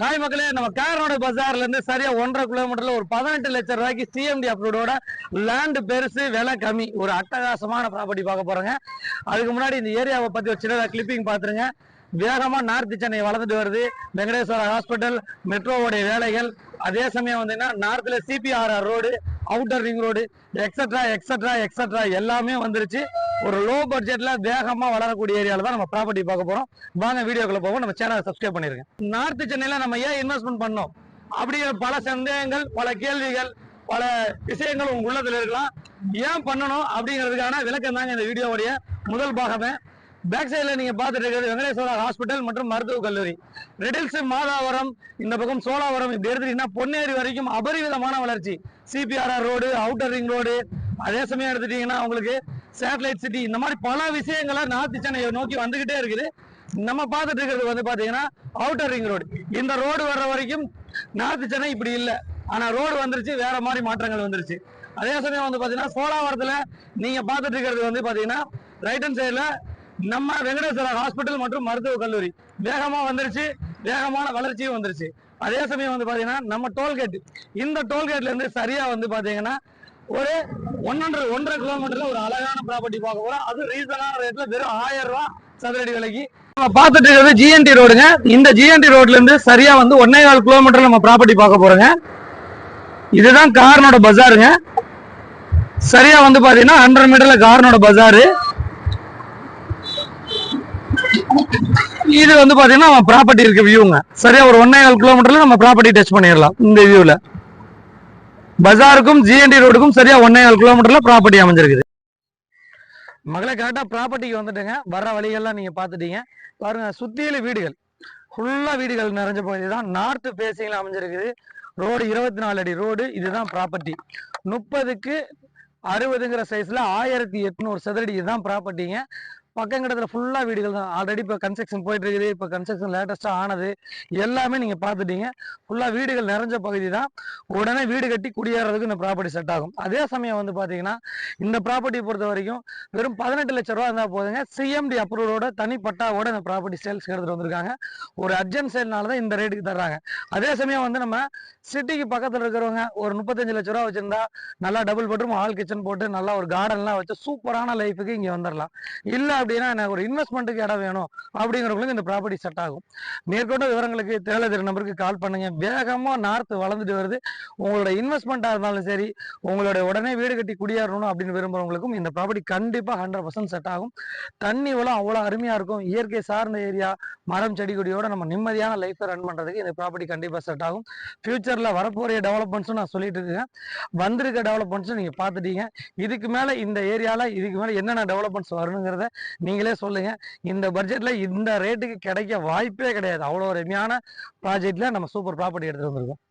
Hi மக்களே நம்ம காரோட பஜார்ல இருந்து சரியா ஒன்றரை கிலோமீட்டர்ல ஒரு பதினெட்டு லட்சம் ரூபாய்க்கு சிஎம்டி அப்ரூவோட லேண்ட் பெருசு விலை கம்மி. ஒரு அட்டகாசமான ப்ராப்பர்ட்டி பார்க்க போறோங்க. அதுக்கு முன்னாடி இந்த ஏரியாவை பத்தி ஒரு சின்னதாக கிளிப்பிங் பாத்துருங்க வேகமா நார்த் சென்னை வளர்ந்துட்டு வருது. வெங்கடேஸ்வர ஹாஸ்பிட்டல் மெட்ரோவோடைய வேலைகள். அதே சமயம் வந்தீங்கன்னா நார்த்ல CPRR road outer ring road extra extra extra எல்லாமே வந்துருச்சு. ஒரு லோ பட்ஜெட்ல வேகமா வளரக்கூடிய ஏரியால தான் நம்ம ப்ராப்பர்ட்டி பார்க்க போறோம். வாங்க வீடியோக்குள்ள போவோம். நம்ம சேனலை சப்ஸ்கிரைப் பண்ணிருக்கேன் நார்த் சென்னையில நம்ம ஏன் இன்வெஸ்ட்மெண்ட் பண்ணோம்? அப்படிங்கிற பல சந்தேகங்கள் பல கேள்விகள் பல விஷயங்கள் உங்க உள்ளத்துல இருக்கலாம். ஏன் பண்ணணும்? அப்படிங்கிறதுக்கான விளக்கம் தாங்க இந்த வீடியோவுடைய முதல் பாகமே. பேக் சைடில் நீங்கள் பார்த்துட்டு இருக்கிறது வெங்கடேஸ்வரா ஹாஸ்பிட்டல் மற்றும் மருத்துவக் கல்லூரி. ரெடில்ஸ் மாதாவரம் இந்த பக்கம் சோழாவரம் இப்படி எடுத்துட்டீங்கன்னா பொன்னேரி வரைக்கும் அபரிவிதமான வளர்ச்சி. CPRR road outer ring road அதே சமயம் எடுத்துட்டீங்கன்னா உங்களுக்கு சேட்டலைட் சிட்டி இந்த மாதிரி பல விஷயங்களை நார்த் சென்னையை நோக்கி வந்துகிட்டே இருக்குது. நம்ம பார்த்துட்டு இருக்கிறது வந்து பார்த்தீங்கன்னா அவுட்டர் ரிங் ரோடு இந்த ரோடு வர்ற வரைக்கும் நார்த் சென்னை இப்படி இல்லை. ஆனால் ரோடு வந்துருச்சு வேற மாதிரி மாற்றங்கள் வந்துருச்சு. அதே சமயம் வந்து பார்த்தீங்கன்னா சோழாவரத்தில் நீங்கள் பார்த்துட்டு இருக்கிறது வந்து பார்த்தீங்கன்னா ரைட் ஹேண்ட் சைடில் நம்ம வெங்கடேஸ்வரர் ஹாஸ்பிட்டல் மற்றும் மருத்துவக் கல்லூரி. வேகமாக வந்துருச்சு வேகமான வளர்ச்சியும் வந்துருச்சு. அதே சமயம் வந்து பார்த்தீங்கன்னா நம்ம டோல்கேட் இந்த டோல்கேட்லேருந்து சரியாக வந்து பார்த்தீங்கன்னா ஒரு ஒன்னொன்று ஒன்றரை கிலோமீட்டர்ல ஒரு அழகான ப்ராப்பர்ட்டி பார்க்க போறோம். அது ரீசனான ரேட்ல வெறும் ஆயிரம் ரூபாய் சதுரடி விலைக்கு. நம்ம பார்த்துட்டு இருக்கிறது ஜிஎன்டி ரோடுங்க இந்த ஜிஎன்டி ரோட்ல இருந்து சரியா வந்து ஒன்னே கால் கிலோமீட்டர் நம்ம ப்ராப்பர்ட்டி பார்க்க போறோங்க. இதுதான் காரனோட பஜாருங்க. சரியா வந்து பாத்தீங்கன்னா ஹண்ட்ரட் மீட்டர்ல காரனோட பஜாரு. இது வந்து பாத்தீங்கன்னா நம்ம ப்ராப்பர்ட்டி இருக்க வியூங்க சரியா ஒரு ஒன்னே கால் கிலோமீட்டர்ல நம்ம ப்ராப்பர்ட்டி டச் பண்ணிடலாம். இந்த வியூல பஜாருக்கும் ஜிஎன்டி ரோடுக்கும் சரியா ஒன்னே கால் கிலோமீட்டர்ல ப்ராப்பர்ட்டி அமைஞ்சிருக்குது. மகளை கரெக்டா ப்ராப்பர்ட்டிக்கு வந்துட்டுங்க. வர்ற வழிகள்லாம் நீங்க பாத்துட்டீங்க பாருங்க சுத்தியில வீடுகள். ஃபுல்லா வீடுகள் நிறைஞ்ச பகுதி தான். நார்த் பேசிங்ல அமைஞ்சிருக்குது. ரோடு இருபத்தி நாலு அடி ரோடு இதுதான் ப்ராப்பர்ட்டி முப்பதுக்கு அறுபதுங்கிற சைஸ்ல ஆயிரத்தி எட்நூறு சதுரடி இதுதான் ப்ராப்பர்ட்டிங்க பக்கங்கிடத்துல ஃபுல்லாக வீடுகள் தான். ஆல்ரெடி இப்போ கன்ஸ்ட்ரக்ஷன் போயிட்டு இருக்குது இப்போ கன்ஸ்ட்ரக்ஷன் லேட்டஸ்ட்டாக ஆனது. எல்லாமே நீங்கள் பார்த்துட்டீங்க. ஃபுல்லாக வீடுகள் நிறைஞ்ச பகுதி தான். உடனே வீடு கட்டி குடியேறதுக்கு இந்த ப்ராப்பர்ட்டி செட் ஆகும். அதே சமயம் வந்து பார்த்தீங்கன்னா இந்த ப்ராப்பர்ட்டி பொறுத்த வரைக்கும் வெறும் பதினெட்டு லட்ச ரூபா இருந்தால் போதுங்க. சிஎம்டி அப்ரூவோட தனி பட்டாவோட இந்த ப்ராப்பர்ட்டி சேல்ஸ் எடுத்துகிட்டு வந்திருக்காங்க. ஒரு அர்ஜென்ட் சேல்னால தான் இந்த ரேட்டுக்கு தர்றாங்க. அதே சமயம் வந்து நம்ம சிட்டிக்கு பக்கத்தில் இருக்கிறவங்க ஒரு முப்பத்தஞ்சு லட்ச ரூபா வச்சுருந்தா நல்லா டபுள் பெட்ரூம் ஹால் கிச்சன் போட்டு நல்லா ஒரு கார்டன்லாம் வச்சு சூப்பரான லைஃபுக்கு இங்கே வந்துடலாம் இல்லை அப்படின்னா எனக்கு ஒரு இன்வெஸ்ட்மெண்ட்டுக்கு இடம் வேணும் அப்படிங்கிறவங்களுக்கு இந்த ப்ராப்பர்ட்டி செட் ஆகும். மேற்கொண்ட விவரங்களுக்கு தேவையான நம்பருக்கு கால் பண்ணுங்க. வேகமாக நார்த்து வளர்ந்துட்டு வருது. உங்களோட இன்வெஸ்ட்மெண்ட்டாக இருந்தாலும் சரி உங்களோட உடனே வீடு கட்டி குடியேறணும் அப்படின்னு விரும்புகிறவங்களுக்கும் இந்த ப்ராப்பர்ட்டி கண்டிப்பாக ஹண்ட்ரட் பர்சன்ட் செட் ஆகும். தண்ணி வளம் அவ்வளோ அருமையாக இருக்கும். இயற்கை சார்ந்த ஏரியா மரம் செடி கொடியோட நம்ம நிம்மதியான லைஃப்பை ரன் பண்ணுறதுக்கு இந்த ப்ராப்பர்ட்டி கண்டிப்பாக செட் ஆகும். ஃபியூச்சரில் வரப்போகிற டெவலப்மெண்ட்ஸும் நான் சொல்லிட்டு இருக்கேன். வந்திருக்க டெவலப்மெண்ட்ஸும் நீங்கள் பார்த்துட்டீங்க. இதுக்கு மேலே இந்த ஏரியாவில் இதுக்கு மேலே என்னென்ன டெவலப்மெண்ட்ஸ் வரணுங்கிறத நீங்களே சொல்லுங்க. இந்த பட்ஜெட்ல இந்த ரேட்டுக்கு கிடைக்க வாய்ப்பே கிடையாது. அவ்வளோ அருமையான ப்ராஜெக்ட்ல நம்ம சூப்பர் ப்ராப்பர்ட்டி எடுத்துகிட்டு வந்திருக்கோம்.